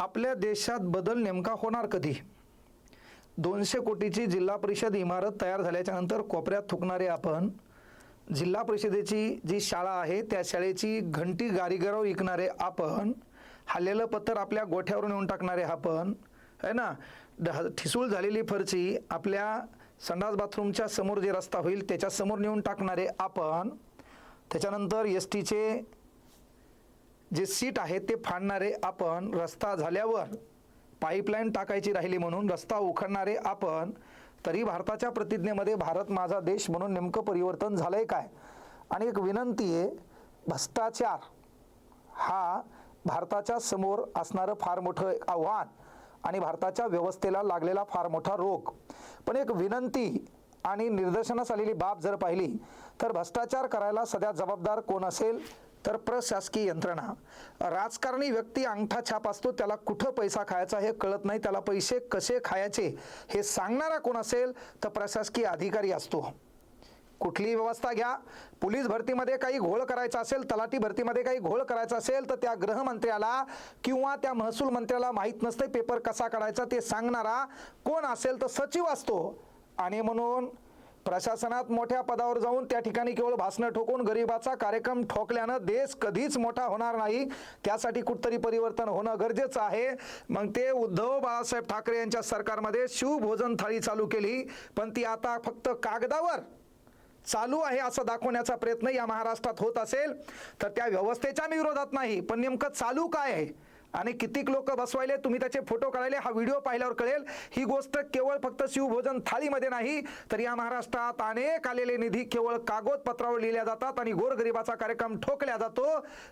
आपल्या देशात बदल नेमका होणार कधी? दोनशे कोटीची जिल्हा परिषद इमारत तयार झाल्याच्यानंतर कोपऱ्यात थुकणारे आपण जिल्हा परिषदेची जी शाळा आहे त्या शाळेची घंटी गारीगराव विकणारे आपण हल्लेलं पत्तर आपल्या गोठ्यावरून येऊन टाकणारे आपण है ना? ढ- ठिसूळ झालेली फरची आपल्या संडास बाथरूमच्या समोर जे रस्ता होईल त्याच्यासमोर नेऊन टाकणारे आपण त्याच्यानंतर एस टीचे जे सीट आहे ते फाडणारे आपण रस्ता झाल्यावर पाईपलाईन टाकायची राहिली म्हणून रस्ता उखडणारे आपण तरी भारताच्या प्रतिज्ञेमध्ये भारत माझा देश म्हणून नेमकं परिवर्तन झालंय काय? आणि एक विनंती आहे भ्रष्टाचार हा भारताच्या समोर असणारं फार मोठं आव्हान आणि भारताच्या व्यवस्थेला लागलेला फार मोठा रोग. पण एक विनंती आणि निदर्शनास आलेली बाब जर पाहिली तर भ्रष्टाचार करायला सध्या जबाबदार कोण असेल? तर प्रशासकीय यंत्रणा. राजकारणी व्यक्ती अंगठा छाप असतो त्याला कुठं पैसा खायचा हे कळत नाही त्याला पैसे कसे खायचे हे सांगणारा कोण असेल तर प्रशासकीय अधिकारी असतो. कुठलीही व्यवस्था घ्या. पोलीस भरतीमध्ये काही घोळ करायचा असेल तलाठी भरतीमध्ये काही घोळ करायचा असेल तर त्या गृहमंत्र्याला किंवा त्या महसूल मंत्र्याला माहीत नसते पेपर कसा काढायचा ते सांगणारा कोण असेल तर सचिव असतो. आणि म्हणून प्रशासनात मोठ्या पदावर जाऊन त्या ठिकाणी केवळ भाषणं ठोकून गरिबाचा कार्यक्रम ठोकल्यानं देश कधीच मोठा होणार नाही. त्यासाठी कुठतरी परिवर्तन होणं गरजेचं आहे. मग ते उद्धव बाळासाहेब ठाकरे यांच्या सरकारमध्ये शिवभोजन थाळी चालू केली. पण ती आता फक्त कागदावर चालू आहे असं दाखवण्याचा प्रयत्न या महाराष्ट्रात होत असेल. तर त्या व्यवस्थेच्या मी विरोधात नाही पण नेमकं चालू काय आहे? आणि कितीक लोक बसवायले तुम्ही त्याचे फोटो काढायले हा व्हिडिओ पाहिल्यावर कळेल. ही गोष्ट केवळ फक्त शिवभोजन थाळीमध्ये नाही तर या महाराष्ट्रात अनेक आलेले निधी केवळ कागदपत्रावर लिहिल्या जातात आणि गोरगरिबाचा कार्यक्रम ठोकल्या जातो.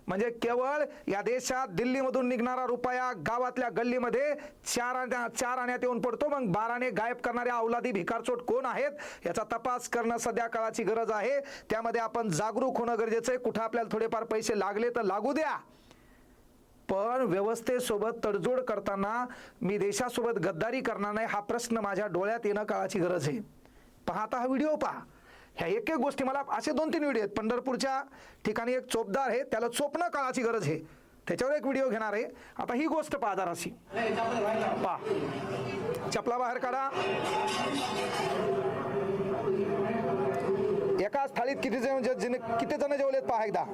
म्हणजे केवळ या देशात दिल्लीमधून निघणारा रुपया गावातल्या गल्लीमध्ये चार आण्या चार आण्यात येऊन पडतो. मग बाराने गायब करणाऱ्या अवलादी भिकारचोट कोण आहेत? याचा तपास करणं सध्या काळाची गरज आहे. त्यामध्ये आपण जागरूक होणं गरजेचं आहे. कुठं आपल्याला थोडेफार पैसे लागले तर लागू द्या. पण व्यवस्थेसोबत तडजोड करताना मी देशासोबत गद्दारी करणार नाही हा प्रश्न माझ्या डोळ्यात येणं काळाची गरज आहे. पहा हा व्हिडिओ पहा. ह्या एक एक गोष्टी मला असे दोन तीन व्हिडिओ आहेत. पंढरपूरच्या ठिकाणी एक चोपदार आहे त्याला चोपणं काळाची गरज आहे. त्याच्यावर एक व्हिडिओ घेणार आहे. आता ही गोष्ट पहा जराशी पहा. चपला बाहेर काढा. एकाच थाळीत किती जण जिने- किती जण जेवलेत पहा एकदा.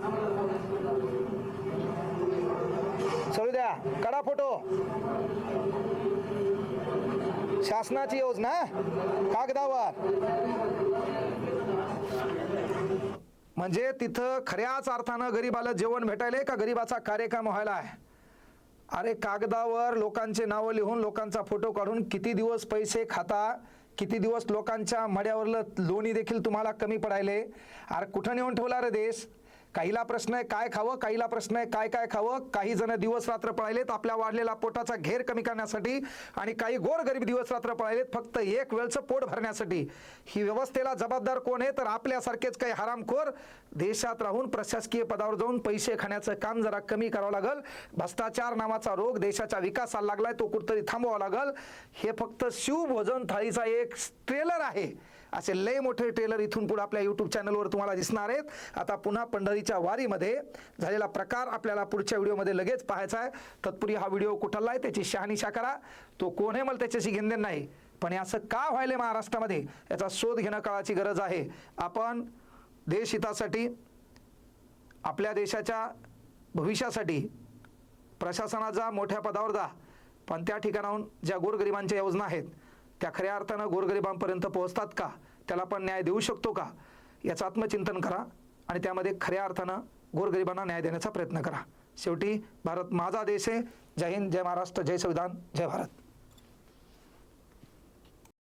कडा फोटो. शासनाची योजना कागदावर. म्हणजे तिथं खऱ्याच अर्थानं गरीबाला जेवण भेटायला का गरीबाचा कार्यक्रम व्हायला? आहे अरे कागदावर लोकांचे नावं लिहून लोकांचा फोटो काढून किती दिवस पैसे खाता किती दिवस लोकांच्या मड्यावरलं लोणी देखील तुम्हाला कमी पडायले? अरे कुठं नेऊन ठेवला रे देश? काहीला प्रश्न आहे काय खावं काहीला प्रश्न आहे काय काय खावं. काही जण दिवस रात्र पळायलेत आपल्या वाढलेला पोटाचा घेर कमी करण्यासाठी आणि काही गोर गरीब दिवस रात्र पळायलेत फक्त एक वेळचं पोट भरण्यासाठी. ही व्यवस्थेला जबाबदार कोण आहे? तर आपल्यासारखेच काही हरामखोर देशात राहून प्रशासकीय पदावर जाऊन पैसे खाण्याचं काम जरा कमी करावं लागल. भ्रष्टाचार नावाचा रोग देशाच्या विकासाला लागलाय तो कुठतरी थांबवावा लागल. हे फक्त शिवभोजन थाळीचा एक ट्रेलर आहे. असे लय मोठे ट्रेलर इथून पुढे आपल्या यूट्यूब चॅनलवर तुम्हाला दिसणार आहेत. आता पुन्हा पंढरीच्या वारीमध्ये झालेला प्रकार आपल्याला पुढच्या व्हिडिओमध्ये लगेच पाहायचा आहे. तत्पूर्वी हा व्हिडिओ कुठला आहे त्याची शहानिशा करा. तो कोण आहे मला त्याच्याशी घेणदेण नाही. पण हे असं का व्हायले महाराष्ट्रामध्ये? याचा शोध घेणं काळाची गरज आहे. आपण देशहितासाठी आपल्या देशाच्या भविष्यासाठी प्रशासनाचा मोठ्या पदावर जा. पण त्या ठिकाणाहून ज्या गोरगरिबांच्या योजना आहेत त्या खऱ्या अर्थानं गोरगरिबांपर्यंत पोहोचतात का? त्याला पण न्याय देऊ शकतो का? याचं आत्मचिंतन करा आणि त्यामध्ये खऱ्या अर्थानं गोरगरिबांना न्याय देण्याचा प्रयत्न करा. शेवटी भारत माझा देश आहे. जय हिंद जय महाराष्ट्र जय संविधान जय भारत.